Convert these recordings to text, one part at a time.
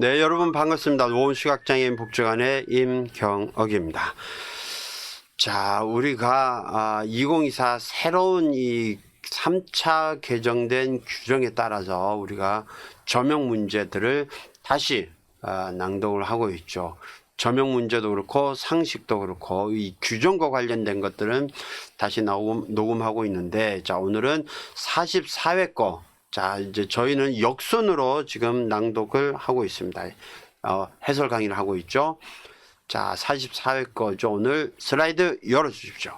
네, 여러분 반갑습니다. 노원 시각장애인 복지관의 임경억입니다. 자, 우리가 아, 2024 새로운 이 3차 개정된 규정에 따라서 우리가 저명 문제들을 다시 아, 낭독을 하고 있죠. 저명 문제도 그렇고 상식도 그렇고 이 규정과 관련된 것들은 다시 녹음, 녹음하고 있는데 자 오늘은 44회 거. 자 이제 저희는 역순으로 지금 낭독을 하고 있습니다. 어, 해설 강의를 하고 있죠. 자 44회 거죠. 오늘 슬라이드 열어주십시오.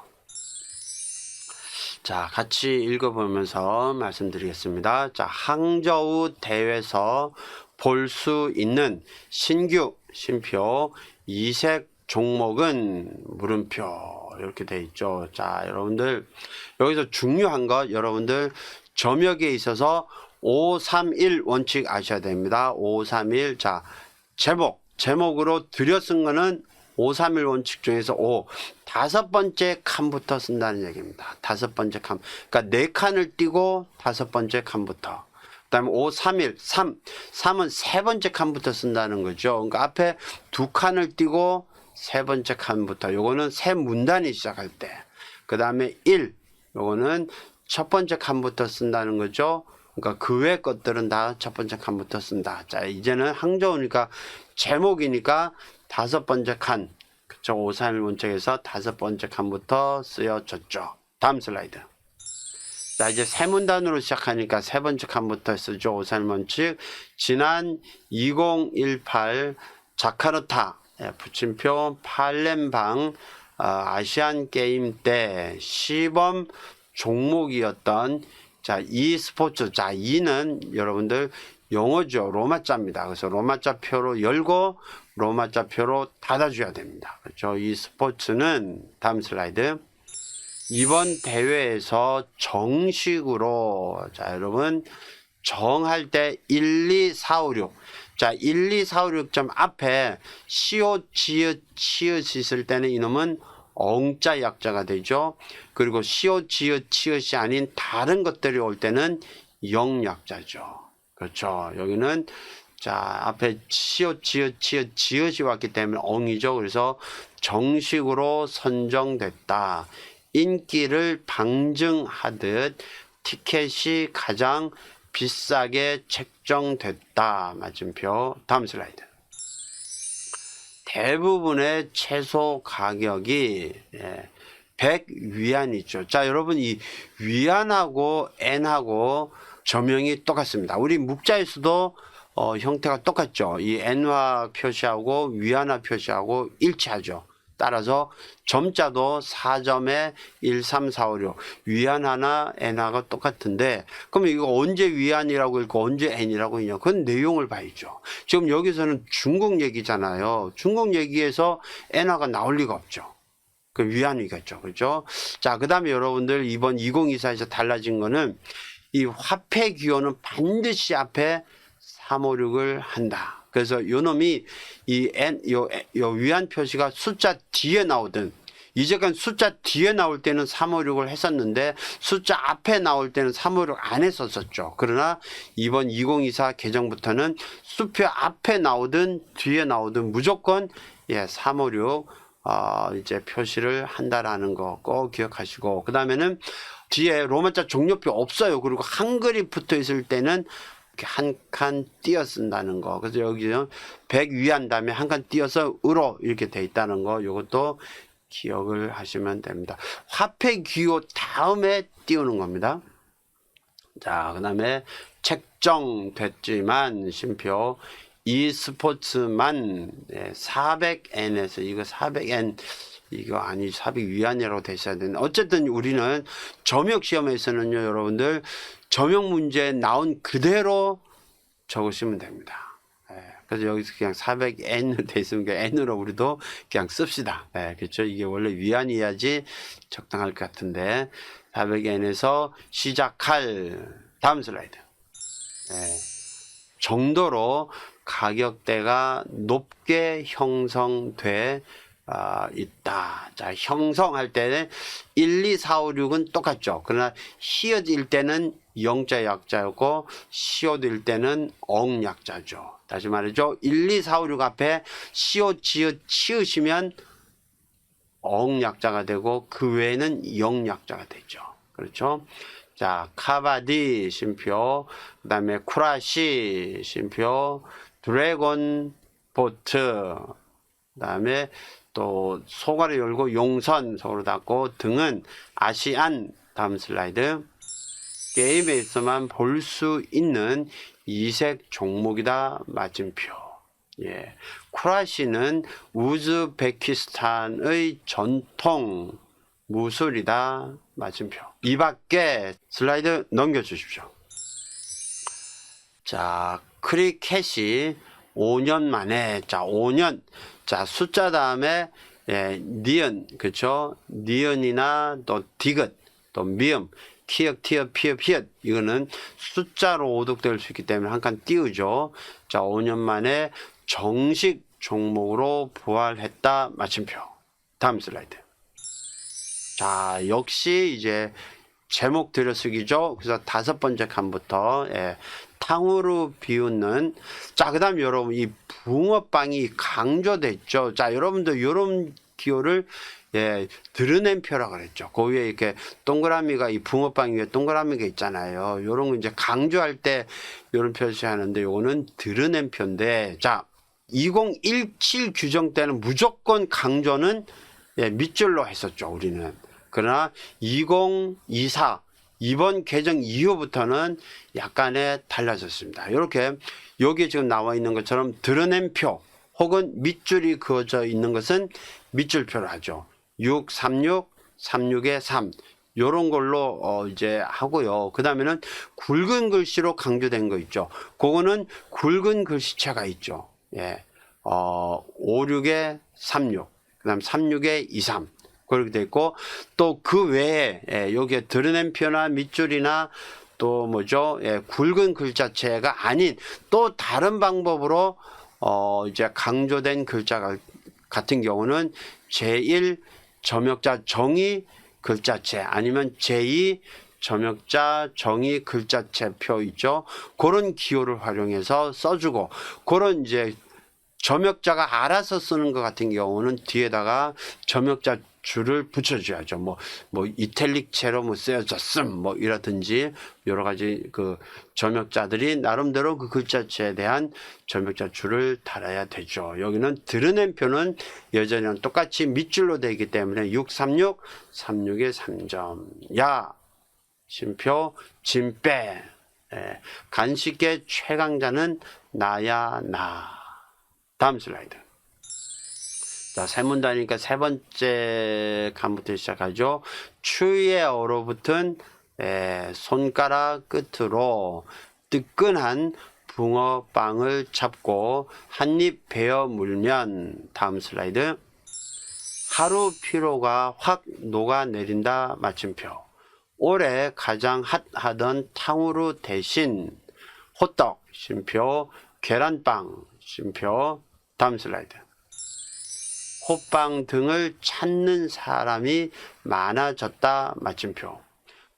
자, 같이 읽어보면서 말씀드리겠습니다. 자, 항저우 대회에서 볼 수 있는 신규, 신표, 이색 종목은 물음표. 이렇게 돼 있죠. 자, 여러분들, 여기서 중요한 것, 여러분들, 점역에 있어서 531 원칙 아셔야 됩니다. 531. 자, 제목, 제목으로 들여 쓴 거는 531 원칙 중에서 5 다섯 번째 칸부터 쓴다는 얘기입니다. 다섯 번째 칸. 그러니까 네 칸을 띄고 다섯 번째 칸부터. 그다음에 5, 3, 1, 3. 3은 세 번째 칸부터 쓴다는 거죠. 그러니까 앞에 두 칸을 띄고 세 번째 칸부터. 요거는 새 문단이 시작할 때. 그다음에 1. 요거는 첫 번째 칸부터 쓴다는 거죠. 그러니까 그 외 것들은 다 첫 번째 칸부터 쓴다. 자, 이제는 항저우니까 제목이니까 다섯 번째 칸. 그쵸. 531 원칙에서 다섯 번째 칸부터 쓰여졌죠. 다음 슬라이드. 자, 이제 세 문단으로 시작하니까 세 번째 칸부터 쓰죠. 531 원칙. 지난 2018 자카르타 예, 부침표 팔렘방 어, 아시안 게임 때 시범 종목이었던 자, 이 스포츠. 자, 이는 여러분들 영어죠. 로마자입니다. 그래서 로마자 표로 열고 로마자 표로 닫아줘야 됩니다. 그렇죠. 이 스포츠는 다음 슬라이드. 이번 대회에서 정식으로 자, 여러분 정할 때 1, 2, 4, 5, 6. 자, 1, 2, 4, 5, 6점 앞에 시옷, 지읒, 치읒 있을 때는 이놈은 엉자 약자가 되죠. 그리고 시옷, 지읒, 치읒이 아닌 다른 것들이 올 때는 영 약자죠. 그렇죠. 여기는 자 앞에 시옷, 지읒, 치읒, 지읒이 왔기 때문에 엉이죠. 그래서 정식으로 선정됐다. 인기를 방증하듯 티켓이 가장 비싸게 책정됐다. 맞은표. 다음 슬라이드. 대부분의 채소 가격이 예, 100 위안이죠. 자, 여러분 이 위안하고 n하고 저명이 똑같습니다. 우리 묵자에서도 어, 형태가 똑같죠. 이 n화 표시하고 위안화 표시하고 일치하죠. 따라서 점자도 4점에 1, 3, 4, 5, 6 위안 하나 n화가 똑같은데 그럼 이거 언제 위안이라고 읽고 언제 n이라고 읽냐? 그건 내용을 봐야죠. 지금 여기서는 중국 얘기잖아요. 중국 얘기에서 n화가 나올 리가 없죠. 그 위안이겠죠. 그죠? 자 그 다음에 여러분들 이번 2024에서 달라진 거는 이 화폐 기호는 반드시 앞에 356을 한다. 그래서 요 놈이 이 N, 요, 요 위안 표시가 숫자 뒤에 나오든 이제까지 숫자 뒤에 나올 때는 356을 했었는데 숫자 앞에 나올 때는 356 안 했었었죠. 그러나 이번 2024 개정부터는 수표 앞에 나오든 뒤에 나오든 무조건 예, 356 어, 이제 표시를 한다라는 거 꼭 기억하시고 그 다음에는 뒤에 로마자 종료표 없어요. 그리고 한글이 붙어 있을 때는 한 칸 띄어 쓴다는 거. 그래서 여기는 100 위한 다음에 한 칸 띄어서 으로 이렇게 돼 있다는 거. 이것도 기억을 하시면 됩니다. 화폐 기호 다음에 띄우는 겁니다. 자, 그 다음에 책정됐지만 심표 이 스포츠만 400N에서 이거 400N 이거 아니 400 위안이라고 돼 있어야 되는 어쨌든 우리는 점역 시험에서는요 여러분들 점역 문제 나온 그대로 적으시면 됩니다. 예, 그래서 여기서 그냥 400N으로 돼 있으면 그 N으로 우리도 그냥 씁시다. 예, 그렇죠. 이게 원래 위안이야지 적당할 것 같은데 400N에서 시작할 다음 슬라이드. 예, 정도로 가격대가 높게 형성돼 아, 있다. 자, 형성할 때는 1, 2, 4, 5, 6은 똑같죠. 그러나 히읗일 때는 영자 약자였고 시옷일 때는 엉 약자죠. 다시 말해죠. 1, 2, 4, 5, 6 앞에 시옷, 지읒, 치으시면 엉 약자가 되고 그 외에는 영 약자가 되죠. 그렇죠? 자, 카바디 심표, 그 다음에 쿠라시 심표, 드래곤 보트, 그 다음에 또 소가를 열고 용선 속으로 닫고 등은 아시안 다음 슬라이드 게임에서만 볼 수 있는 이색 종목이다 마침표. 예. 쿠라시는 우즈베키스탄의 전통 무술이다 마침표. 이 밖에 슬라이드 넘겨 주십시오. 자, 크리켓이 5년 만에, 자, 5년, 자, 숫자 다음에, 예, 니은, 그쵸? 니은이나 또 디귿, 또 미음, 티역, 티역, 피읍, 히읗. 이거는 숫자로 오독될 수 있기 때문에 한 칸 띄우죠. 자, 5년 만에 정식 종목으로 부활했다. 마침표. 다음 슬라이드. 자, 역시 이제 제목 들여쓰기죠. 그래서 다섯 번째 칸부터 예, 탕후루 비웃는 자 그다음 여러분 이 붕어빵이 강조됐죠. 자 여러분들 이런 기호를 예 드러낸 표라 그랬죠. 그 위에 이렇게 동그라미가 이 붕어빵 위에 동그라미가 있잖아요. 요런 거 이제 강조할 때 요런 표시하는데 요거는 드러낸 표인데 자 2017 규정 때는 무조건 강조는 예, 밑줄로 했었죠. 우리는. 그러나 2024 이번 개정 이후부터는 약간의 달라졌습니다. 이렇게 여기 지금 나와 있는 것처럼 드러낸 표 혹은 밑줄이 그어져 있는 것은 밑줄표로 하죠. 6, 36, 36에 3 요런 걸로 어 이제 하고요. 그 다음에는 굵은 글씨로 강조된 거 있죠. 그거는 굵은 글씨체가 있죠. 예. 어, 5, 6에 36, 그 다음 36에 2, 3. 그렇게 돼 있고, 또 그 외에, 예, 여기에 드러낸 표나 밑줄이나 또 뭐죠, 예, 굵은 글자체가 아닌 또 다른 방법으로, 어, 이제 강조된 글자가 같은 경우는 제1 점역자 정의 글자체 아니면 제2 점역자 정의 글자체표 있죠. 그런 기호를 활용해서 써주고 그런 이제 점역자가 알아서 쓰는 것 같은 경우는 뒤에다가 점역자 줄을 붙여줘야죠. 뭐, 뭐, 이탈릭체로 뭐 쓰여졌음, 뭐, 이라든지, 여러 가지 그 점역자들이 나름대로 그 글자체에 대한 점역자 줄을 달아야 되죠. 여기는 드러낸 표는 여전히 똑같이 밑줄로 되어 있기 때문에 636, 36의 3점. 야, 심표, 진빼. 예, 간식계 최강자는 나야, 나. 다음 슬라이드. 자, 세 문단이니까 세 번째 칸부터 시작하죠. 추위에 얼어붙은 에, 손가락 끝으로 뜨끈한 붕어빵을 잡고 한입 베어 물면 다음 슬라이드. 하루 피로가 확 녹아내린다 마침표. 올해 가장 핫하던 탕후루 대신 호떡 심표, 계란빵 심표, 다음 슬라이드. 호빵 등을 찾는 사람이 많아졌다 마침표.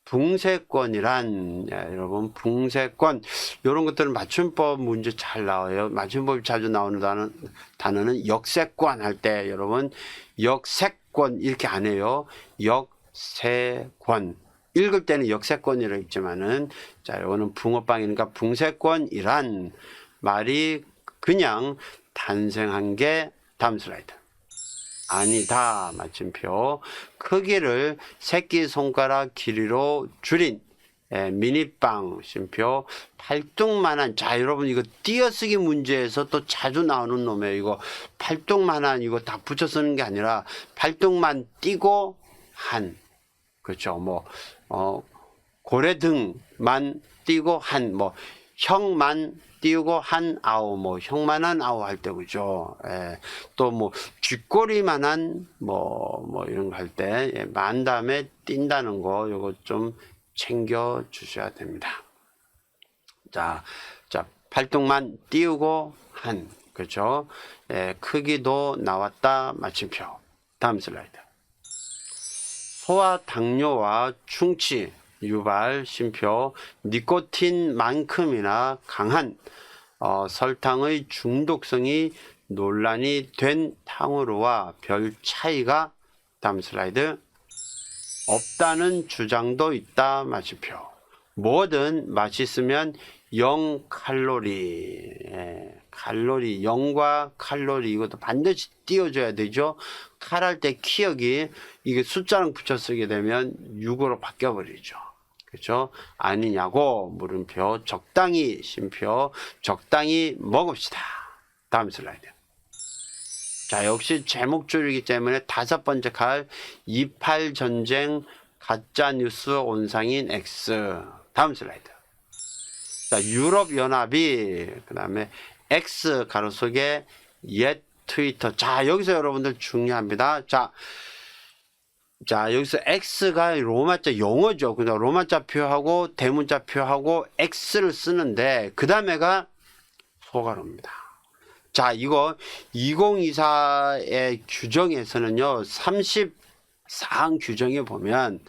붕세권이란 예, 여러분 붕세권 이런 것들은 맞춤법 문제 잘 나와요. 맞춤법이 자주 나오는 단어, 단어는 역세권 할 때 여러분 역세권 이렇게 안 해요. 역세권 읽을 때는 역세권이라고 있지만은 자 이거는 붕어빵이니까 붕세권이란 말이 그냥 탄생한 게 다음 슬라이드. 아니다. 마침표. 크기를 새끼손가락 길이로 줄인 예, 미니빵 심표 팔뚝만한 자 여러분 이거 띄어쓰기 문제에서 또 자주 나오는 놈이에요 이거 팔뚝만한 이거 다 붙여 쓰는 게 아니라 팔뚝만 띄고 한 그렇죠 뭐 어 고래 등만 띄고 한뭐 형만 띄우고 한 아우 뭐 형만한 아우 할 때 그죠 예. 또뭐 쥐꼬리만한 뭐 뭐 이런 거 할때 예. 만 다음에 띈다는 거 요거 좀 챙겨 주셔야 됩니다 자, 자 팔뚝만 띄우고 한 그죠? 예, 크기도 나왔다. 마침표. 다음 슬라이드. 소화 당뇨와 충치 유발 쉼표 니코틴만큼이나 강한 어, 설탕의 중독성이 논란이 된 탕후루와 별 차이가 다음 슬라이드. 없다는 주장도 있다 마침표. 뭐든 맛있으면 0 칼로리. 예, 칼로리 0과 칼로리 이것도 반드시 띄워줘야 되죠. 칼할 때 키역이 이게 숫자랑 붙여 쓰게 되면 6으로 바뀌어 버리죠. 그렇죠? 아니냐고 물음표 적당히 쉼표 적당히 먹읍시다. 다음 슬라이드. 자 역시 제목 줄이기 때문에 다섯 번째 칼 이팔 전쟁 가짜 뉴스 온상인 X. 다음 슬라이드. 자, 유럽 연합이 그다음에 X 가로 속에 옛 트위터. 자, 여기서 여러분들 중요합니다. 자, 자, 여기서 X가 로마자 영어죠. 그냥 로마자 표하고 대문자 표하고 X를 쓰는데 그 다음에가 소가로입니다. 자, 이거 2024의 규정에서는요. 34항 규정에 보면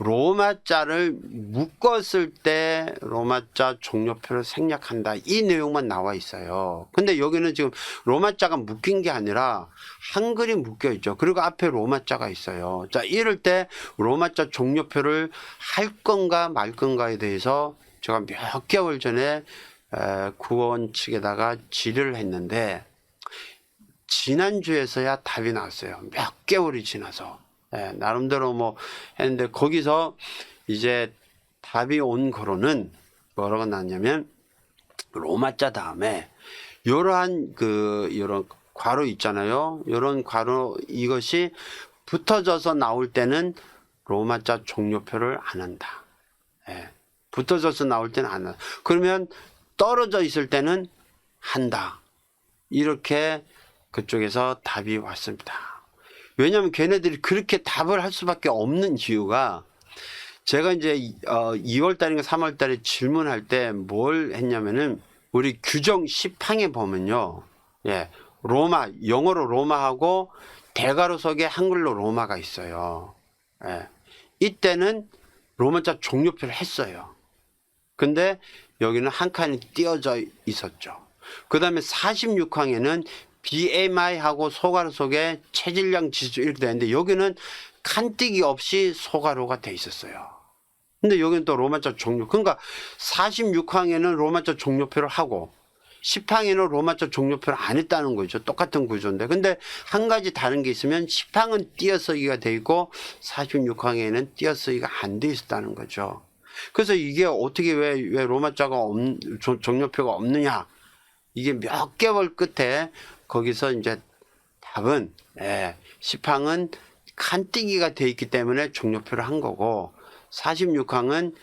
로마자를 묶었을 때 로마자 종료표를 생략한다. 이 내용만 나와 있어요. 근데 여기는 지금 로마자가 묶인 게 아니라 한글이 묶여 있죠. 그리고 앞에 로마자가 있어요. 자, 이럴 때 로마자 종료표를 할 건가 말 건가에 대해서 제가 몇 개월 전에 에, 구원 측에다가 질의를 했는데 지난주에서야 답이 나왔어요. 몇 개월이 지나서. 예, 나름대로 뭐 했는데 거기서 이제 답이 온 거로는 뭐라고 나왔냐면 로마자 다음에 이러한 그 이런 괄호 있잖아요. 이런 괄호 이것이 붙어져서 나올 때는 로마자 종료표를 안 한다. 예, 붙어져서 나올 때는 안 한다. 그러면 떨어져 있을 때는 한다. 이렇게 그쪽에서 답이 왔습니다. 왜냐하면 걔네들이 그렇게 답을 할 수밖에 없는 이유가 제가 이제 어 2월 달인가 3월 달에 질문할 때 뭘 했냐면은 우리 규정 10항에 보면요. 예. 로마 영어로 로마하고 대가로 속에 한글로 로마가 있어요. 예. 이때는 로마자 종료표를 했어요. 근데 여기는 한 칸이 띄어져 있었죠. 그 다음에 46항에는 BMI하고 소가루 속에 체질량 지수 이렇게 되는데 여기는 칸띄기 없이 소가루가 돼 있었어요. 근데 여기는 또 로마자 종료. 그러니까 46항에는 로마자 종료표를 하고 10항에는 로마자 종료표를 안 했다는 거죠. 똑같은 구조인데. 근데 한 가지 다른 게 있으면 10항은 띄어쓰기가 돼 있고 46항에는 띄어쓰기가 안 돼 있었다는 거죠. 그래서 이게 어떻게 왜, 왜 로마자가 없, 종료표가 없느냐. 이게 몇 개월 끝에 거기서 이제 답은 예, 10항은 칸띄기가 돼 있기 때문에 종료표를 한 거고 46항은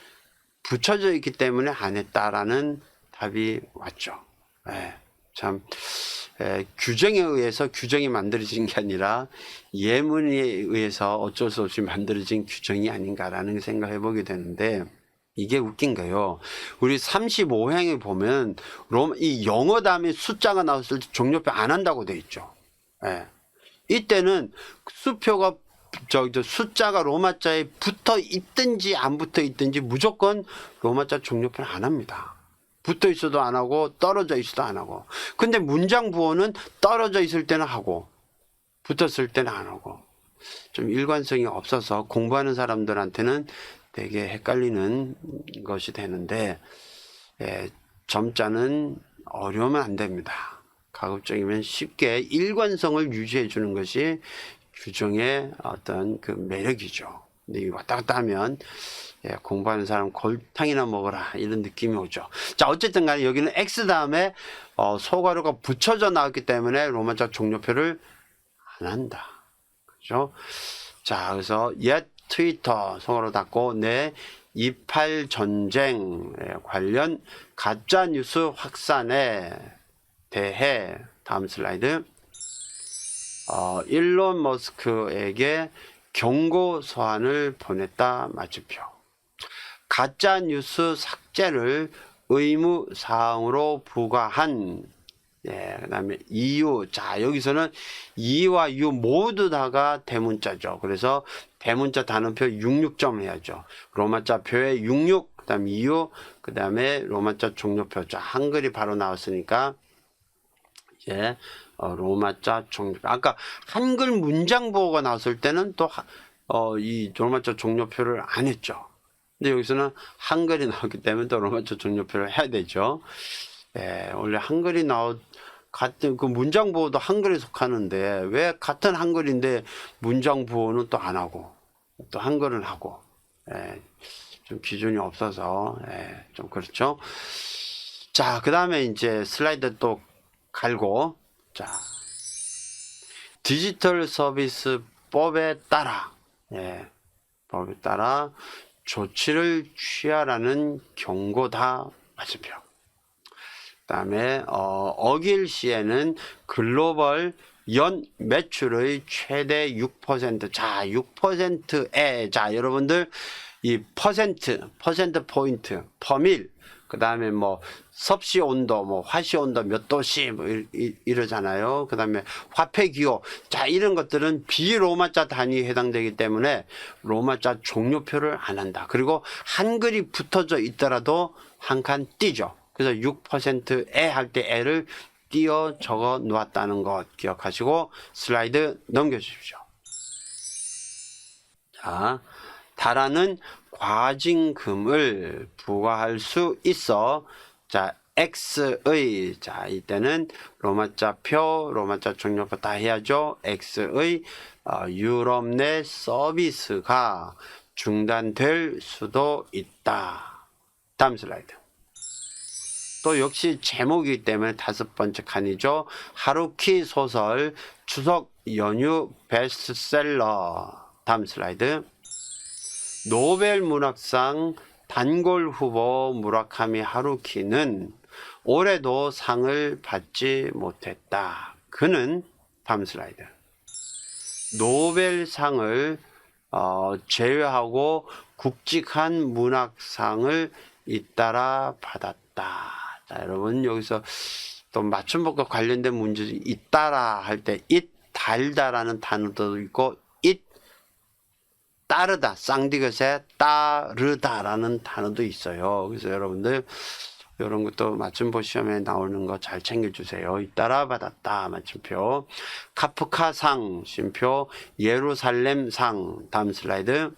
붙여져 있기 때문에 안 했다라는 답이 왔죠. 예, 참 예, 규정에 의해서 규정이 만들어진 게 아니라 예문에 의해서 어쩔 수 없이 만들어진 규정이 아닌가라는 생각해 보게 되는데 이게 웃긴 거예요. 우리 35행에 보면 롬, 이 영어 다음에 숫자가 나왔을 때 종료표 안 한다고 돼 있죠. 예. 이때는 수표가 저, 저 숫자가 로마자에 붙어 있든지 안 붙어 있든지 무조건 로마자 종료표를 안 합니다. 붙어 있어도 안 하고 떨어져 있어도 안 하고. 근데 문장 부호는 떨어져 있을 때는 하고 붙었을 때는 안 하고. 좀 일관성이 없어서 공부하는 사람들한테는 되게 헷갈리는 것이 되는데 예, 점자는 어려우면 안 됩니다. 가급적이면 쉽게 일관성을 유지해 주는 것이 규정의 어떤 그 매력이죠. 근데 왔다 갔다 하면 예, 공부하는 사람 골탕이나 먹어라 이런 느낌이 오죠. 자 어쨌든 간에 여기는 X 다음에 어, 소가루가 붙여져 나왔기 때문에 로마자 종료표를 안 한다. 그죠? 자 그래서 옛 트위터 성으로 닫고 내 이팔 전쟁 관련 가짜 뉴스 확산에 대해 다음 슬라이드 어, 일론 머스크에게 경고 서한을 보냈다 마주표 가짜 뉴스 삭제를 의무 사항으로 부과한 예, 그 다음에 이유. 자, 여기서는 이와 유 모두 다가 대문자죠. 그래서 대문자 단어표 66점 해야죠. 로마자 표에 66, 그 다음에 이유, 그다음에 로마자 종료표. 자, 한글이 바로 나왔으니까 이제 어, 로마자 종료. 아까 한글 문장 보고가 나왔을 때는 또 어, 이 로마자 종료표를 안 했죠. 근데 여기서는 한글이 나왔기 때문에 또 로마자 종료표를 해야 되죠. 예, 원래 한글이 나오 같은 그 문장 보호도 한글에 속하는데 왜 같은 한글인데 문장 보호는 또 안 하고 또 한글은 하고 예, 좀 기준이 없어서 예, 좀 그렇죠. 자, 그 다음에 이제 슬라이드 또 갈고 자 디지털 서비스 법에 따라 예, 법에 따라 조치를 취하라는 경고다 맞은표. 그다음에 어, 어길 시에는 글로벌 연 매출의 최대 6%. 자, 6%에 자, 여러분들 이 퍼센트, 퍼센트 포인트, 퍼밀 그다음에 뭐 섭씨 온도, 뭐 화씨 온도 몇 도씨 뭐 이- 이- 이러 잖아요. 그다음에 화폐 기호. 자, 이런 것들은 비로마자 단위에 해당되기 때문에 로마자 종료표를 안 한다. 그리고 한글이 붙어져 있더라도 한 칸 띄죠. 그래서 6%에 할때 애를 띄어 적어 놓았다는 것 기억하시고 슬라이드 넘겨 주십시오. 자, 달하는 과징금을 부과할 수 있어. 자, X의, 자, 이때는 로마자 표, 로마자 종료표 다 해야죠. X의 어, 유럽 내 서비스가 중단될 수도 있다. 다음 슬라이드. 또 역시 제목이기 때문에 다섯 번째 칸이죠. 하루키 소설 추석 연휴 베스트셀러. 다음 슬라이드. 노벨 문학상 단골 후보 무라카미 하루키는 올해도 상을 받지 못했다. 그는 다음 슬라이드. 노벨상을 어, 제외하고 굵직한 문학상을 잇따라 받았다. 자, 여러분 여기서 또 맞춤법과 관련된 문제 잇따라 할 때 잇 달다라는 단어도 있고 잇 따르다 쌍디귿에 따르다라는 단어도 있어요. 그래서 여러분들 이런 것도 맞춤법 시험에 나오는 거 잘 챙겨주세요. 잇따라 받았다 맞춤표 카프카상 쉼표 예루살렘상 다음 슬라이드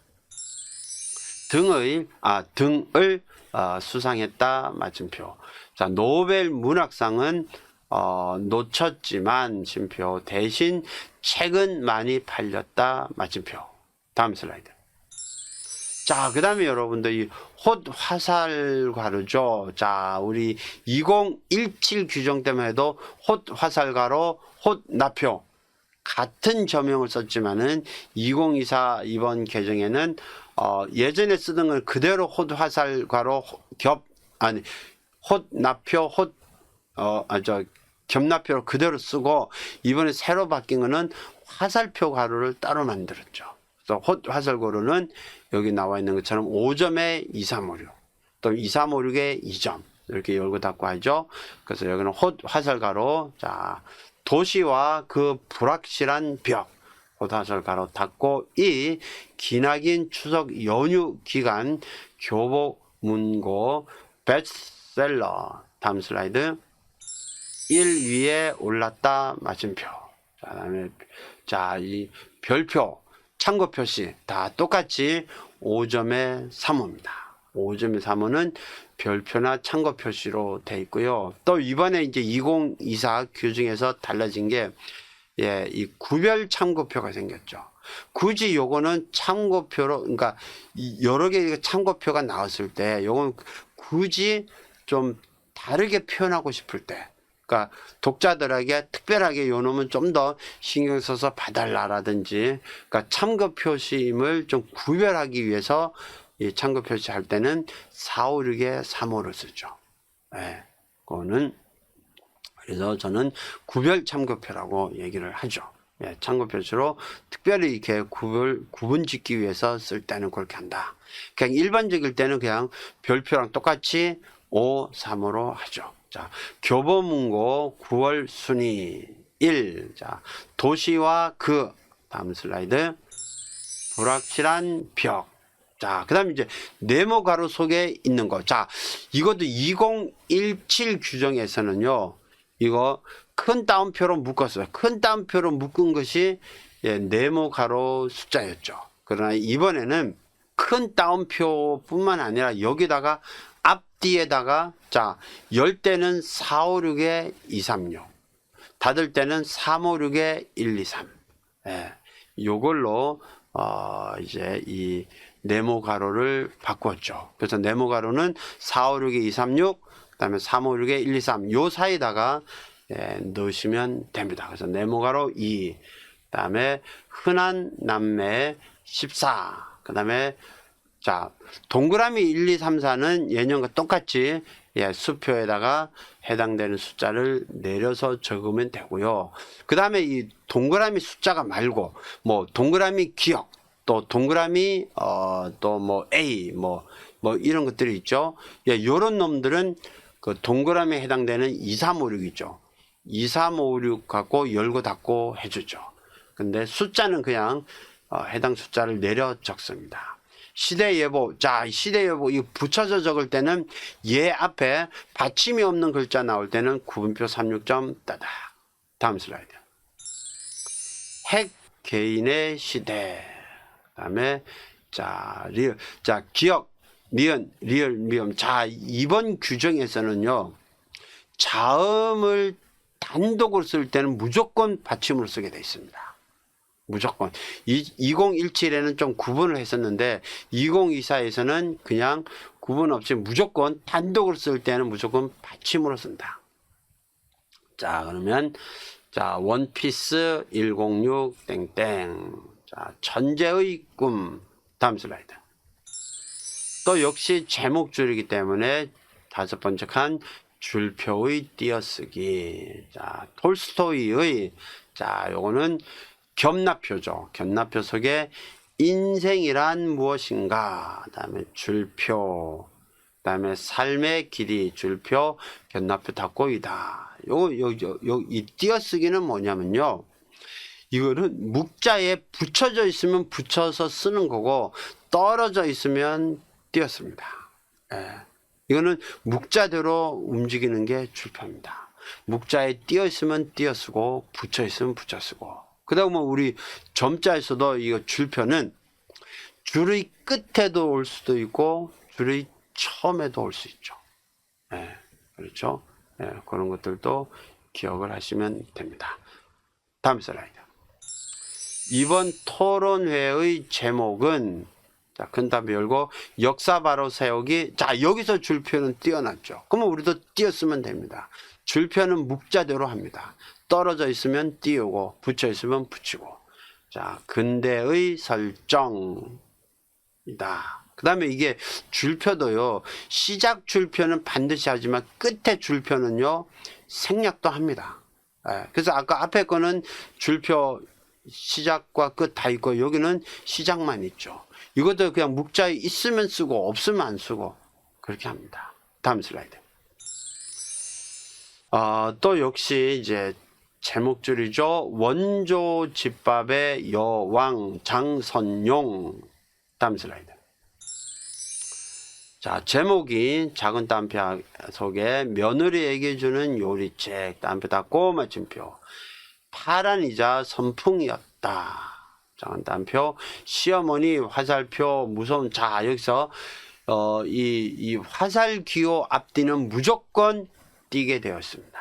등의 아 등을 어, 수상했다 맞춤표. 자 노벨 문학상은 어, 놓쳤지만 쉼표 대신 책은 많이 팔렸다 맞춤표. 다음 슬라이드. 자, 그 다음에 여러분들 이홑 화살 가루죠. 자, 우리 2017 규정 때문에 해도 홑 화살 가루, 홑 나표 같은 저명을 썼지만은 2024 이번 개정에는 어, 예전에 쓰던 걸 그대로 홑 화살가루 겹 아니 홑 나표 홑 어, 아, 저, 겹나표로 그대로 쓰고, 이번에 새로 바뀐 거는 화살표 가루를 따로 만들었죠. 홑 화살가루는 여기 나와 있는 것처럼 5점에 2356, 또 2356에 2점. 이렇게 열고 닫고 하죠. 그래서 여기는 홑 화살가루, 자, 도시와 그 불확실한 벽. 홑 화살가루 닫고, 이 기나긴 추석 연휴 기간 교복 문고 베스트셀러. 다음 슬라이드. 1위에 올랐다 맞은표. 자, 다음에 자, 이 별표, 참고 표시 다 똑같이 5점의 3호입니다. 5점의 3호는 별표나 참고 표시로 돼 있고요. 또 이번에 이제 2024 규정에서 달라진 게 예, 이 구별 참고표가 생겼죠. 굳이 요거는 참고표로 그러니까 이 여러 개의 참고표가 나왔을 때 요건 굳이 좀 다르게 표현하고 싶을 때 그러니까 독자들에게 특별하게 요 놈은 좀 더 신경 써서 봐달라라든지 그러니까 참고 표시임을 좀 구별하기 위해서 이 참고 표시할 때는 4, 5, 6에 3호를 쓰죠. 예. 그거는 그래서 저는 구별 참고표라고 얘기를 하죠. 예, 참고표시로 특별히 이렇게 구별, 구분 짓기 위해서 쓸 때는 그렇게 한다. 그냥 일반적일 때는 그냥 별표랑 똑같이 5, 3으로 하죠. 자, 교보문고 9월 순위 1. 자, 도시와 그 다음 슬라이드. 불확실한 벽. 자, 그 다음에 이제 네모 가로 속에 있는 거. 자, 이것도 2017 규정에서는요, 이거 큰 따옴표로 묶었어요. 큰 따옴표로 묶은 것이 예, 네모 가로 숫자였죠. 그러나 이번에는 큰 따옴표 뿐만 아니라 여기다가 앞뒤에다가 자, 열 때는 4, 5, 6에 2, 3, 6. 닫을 때는 3, 5, 6에 1, 2, 3. 예, 요걸로 어, 이제 이 네모 가로를 바꿨죠. 그래서 네모 가로는 4, 5, 6에 2, 3, 6, 그다음에 3, 5, 6에 1, 2, 3. 요 사이다가 예, 넣으시면 됩니다. 그래서 네모 가로 2, 그다음에 흔한 남매 14, 그다음에 자 동그라미 1, 2, 3, 4는 예년과 똑같이 예, 수표에다가 해당되는 숫자를 내려서 적으면 되고요. 그 다음에 이 동그라미 숫자가 말고 뭐 동그라미 기억 또 동그라미 어 또 뭐 A 뭐뭐 이런 것들이 있죠. 예, 요런 놈들은 그 동그라미에 해당되는 2, 3, 5, 6 있죠. 2, 3, 5, 6 갖고 열고 닫고 해주죠. 근데 숫자는 그냥 어, 해당 숫자를 내려 적습니다. 시대 예보. 자, 시대 예보. 이 붙여서 적을 때는 얘 앞에 받침이 없는 글자 나올 때는 구분표 36점 따다. 다음 슬라이드. 핵 개인의 시대. 그다음에 자, 리얼. 자, 기억 니은 리얼 미음. 자, 이번 규정에서는요. 자음을 단독으로 쓸 때는 무조건 받침으로 쓰게 돼 있습니다. 무조건. 이, 2017에는 좀 구분을 했었는데 2024에서는 그냥 구분 없이 무조건 단독으로 쓸 때는 무조건 받침으로 쓴다. 자, 그러면 자, 원피스 106 땡땡. 자, 천재의 꿈. 다음 슬라이드. 또 역시 제목줄이기 때문에 다섯 번째 칸 줄표의 띄어쓰기. 자, 톨스토이의 자, 요거는 겸납표죠. 겸납표 속에 인생이란 무엇인가, 그다음에 줄표, 그다음에 삶의 길이 줄표, 겸납표 닫고이다. 요거 요, 요, 요, 이 띄어쓰기는 뭐냐면요. 이거는 묵자에 붙여져 있으면 붙여서 쓰는 거고 떨어져 있으면 띄었습니다. 예. 이거는 묵자대로 움직이는 게 줄표입니다. 묵자에 띄어 있으면 띄어 쓰고 붙여 있으면 붙여 쓰고. 그다음 뭐 우리 점자에서도 이거 줄표는 줄의 끝에도 올 수도 있고 줄의 처음에도 올 수 있죠. 예. 그렇죠? 예, 그런 것들도 기억을 하시면 됩니다. 다음 슬라이드. 이번 토론회의 제목은 자, 큰 답이 열고 역사 바로 세우기. 자, 여기서 줄표는 띄어놨죠. 그러면 우리도 띄었으면 됩니다. 줄표는 묵자대로 합니다. 떨어져 있으면 띄우고 붙여 있으면 붙이고. 자, 근대의 설정이다. 그 다음에 이게 줄표도요. 시작 줄표는 반드시 하지만 끝에 줄표는요. 생략도 합니다. 예, 그래서 아까 앞에 거는 줄표 시작과 끝 다 있고 여기는 시작만 있죠. 이것도 그냥 묵자에 있으면 쓰고 없으면 안 쓰고 그렇게 합니다. 다음 슬라이드. 어, 또 역시 이제 제목줄이죠. 원조 집밥의 여왕 장선용. 다음 슬라이드. 자, 제목이 작은 땀표 속에 며느리에게 주는 요리책, 땀표 닫고 맞춤표. 파란이자 선풍이었다. 땀표. 시어머니 화살표 무서운. 자, 여기서, 어, 이, 이 화살 기호 앞뒤는 무조건 띄게 되었습니다.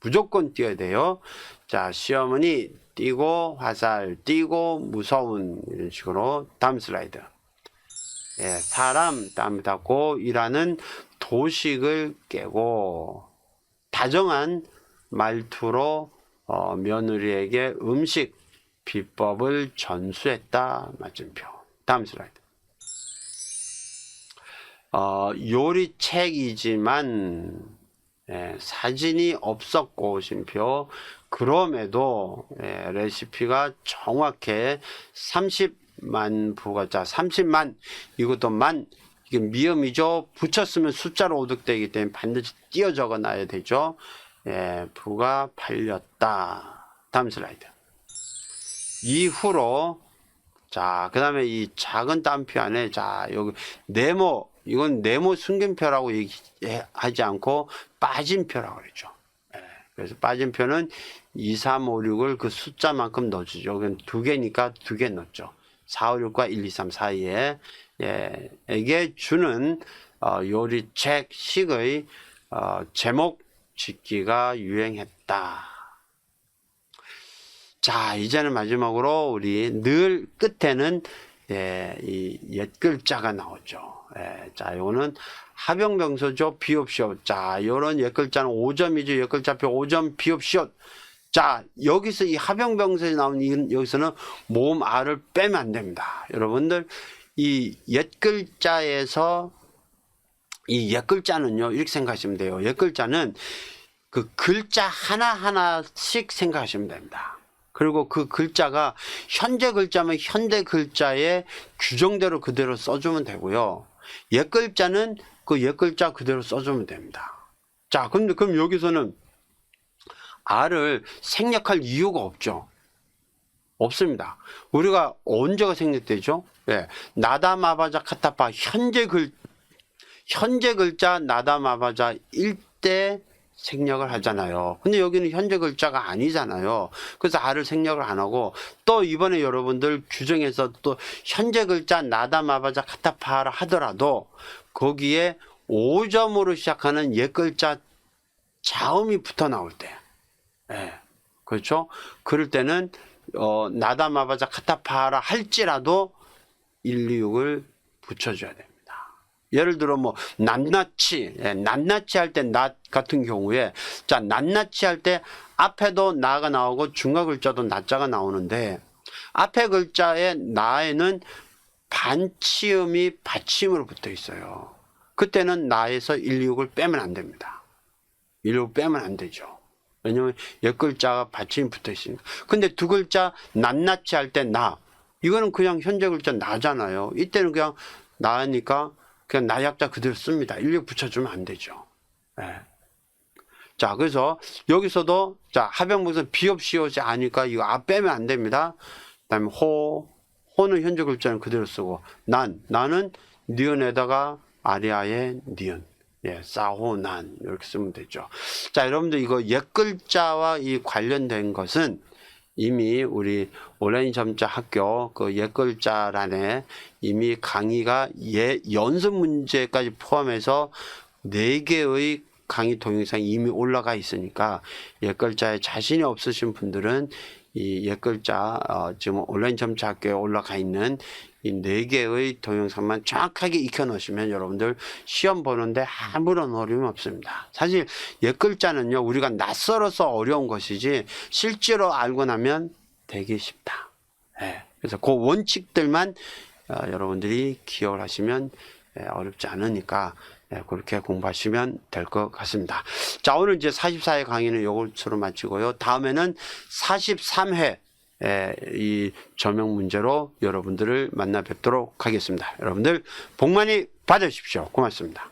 무조건 띄어야 돼요. 자, 시어머니 띄고 화살 띄고 무서운 이런 식으로 다음 슬라이드. 예, 사람 땀 닦고 일하는 도식을 깨고 다정한 말투로 어, 며느리에게 음식 비법을 전수했다 맞은표. 다음 슬라이드. 어, 요리책이지만 예, 사진이 없었고 쉼표 그럼에도 예, 레시피가 정확해 30만 부가자 30만 이것도 만 이게 미음이죠. 붙였으면 숫자로 오득되기 때문에 반드시 띄어 적어 놔야 되죠. 예, 부가 팔렸다. 다음 슬라이드. 이후로 자, 그 다음에 이 작은 따옴표 안에, 자, 여기, 네모, 이건 네모 숨김표라고 얘기하지 않고 빠진표라고 그랬죠. 예, 그래서 빠진표는 2, 3, 5, 6을 그 숫자만큼 넣어주죠. 여기는 두 개니까 두 개 넣었죠. 4, 5, 6과 1, 2, 3 사이에, 예, 에게 주는, 어, 요리책 식의, 어, 제목 짓기가 유행했다. 자, 이제는 마지막으로 우리 늘 끝에는 예, 이 옛글자가 나오죠. 예, 자, 이거는 합영병소죠. 비옵시옷. 자, 요런 옛글자는 5점이죠. 옛글자표 5점 비옵시옷. 자, 여기서 이 합영병소에 나온 이, 여기서는 모음 R을 빼면 안 됩니다. 여러분들, 이 옛글자에서 이 옛글자는요, 이렇게 생각하시면 돼요. 옛글자는 그 글자 하나하나씩 생각하시면 됩니다. 그리고 그 글자가 현재 글자면 현대 글자의 규정대로 그대로 써주면 되고요. 옛 글자는 그 옛 글자 그대로 써주면 됩니다. 자, 근데 그럼 여기서는 R을 생략할 이유가 없죠. 없습니다. 우리가 언제가 생략되죠? 예. 나다마바자 카타파 현재 글 현재 글자 나다마바자 일대 생략을 하잖아요. 근데 여기는 현재 글자가 아니잖아요. 그래서 R을 생략을 안 하고 또 이번에 여러분들 규정에서 또 현재 글자 나다마바자 카타파라 하더라도 거기에 5점으로 시작하는 옛 글자 자음이 붙어 나올 때. 예. 그렇죠? 그럴 때는 어, 나다마바자 카타파라 할지라도 1, 2, 6을 붙여줘야 됩니다. 예를 들어 뭐 낱낱이 예, 낱낱이 할 때 낱 같은 경우에 자 낱낱이 할 때 앞에도 나가 나오고 중간 글자도 낮자가 나오는데 앞에 글자의 나에는 반치음이 받침으로 붙어 있어요. 그때는 나에서 1, 2, 6을 빼면 안 됩니다. 1, 6 빼면 안 되죠. 왜냐면 옛 글자가 받침이 붙어 있으니까. 근데 두 글자 낱낱이 할 때 나. 이거는 그냥 현재 글자 나잖아요. 이때는 그냥 나니까 그냥 나약자 그대로 씁니다. 일력 붙여주면 안 되죠. 예. 자, 그래서 여기서도 자 하병무에서 비옵시옷이 아니까 이거 아 빼면 안 됩니다. 그다음에 호 호는 현재 글자는 그대로 쓰고 난 나는 니은에다가 아리아의 니은 예, 싸호난 이렇게 쓰면 되죠. 자, 여러분들 이거 옛 글자와 이 관련된 것은 이미 우리 온라인 점자 학교 그옛 글자란에 이미 강의가 예 연습 문제까지 포함해서 네 개의 강의 동영상이 이미 올라가 있으니까 옛 글자에 자신이 없으신 분들은 이옛 글자 어, 지금 온라인 점자 학교에 올라가 있는 이 네 개의 동영상만 정확하게 익혀 놓으시면 여러분들 시험 보는데 아무런 어려움이 없습니다. 사실 옛 글자는요 우리가 낯설어서 어려운 것이지 실제로 알고 나면 되게 쉽다. 예, 그래서 그 원칙들만 어, 여러분들이 기억을 하시면 예, 어렵지 않으니까 예, 그렇게 공부하시면 될 것 같습니다. 자, 오늘 이제 44회 강의는 요것으로 마치고요. 다음에는 43회 예, 이 저명 문제로 여러분들을 만나 뵙도록 하겠습니다. 여러분들 복 많이 받으십시오. 고맙습니다.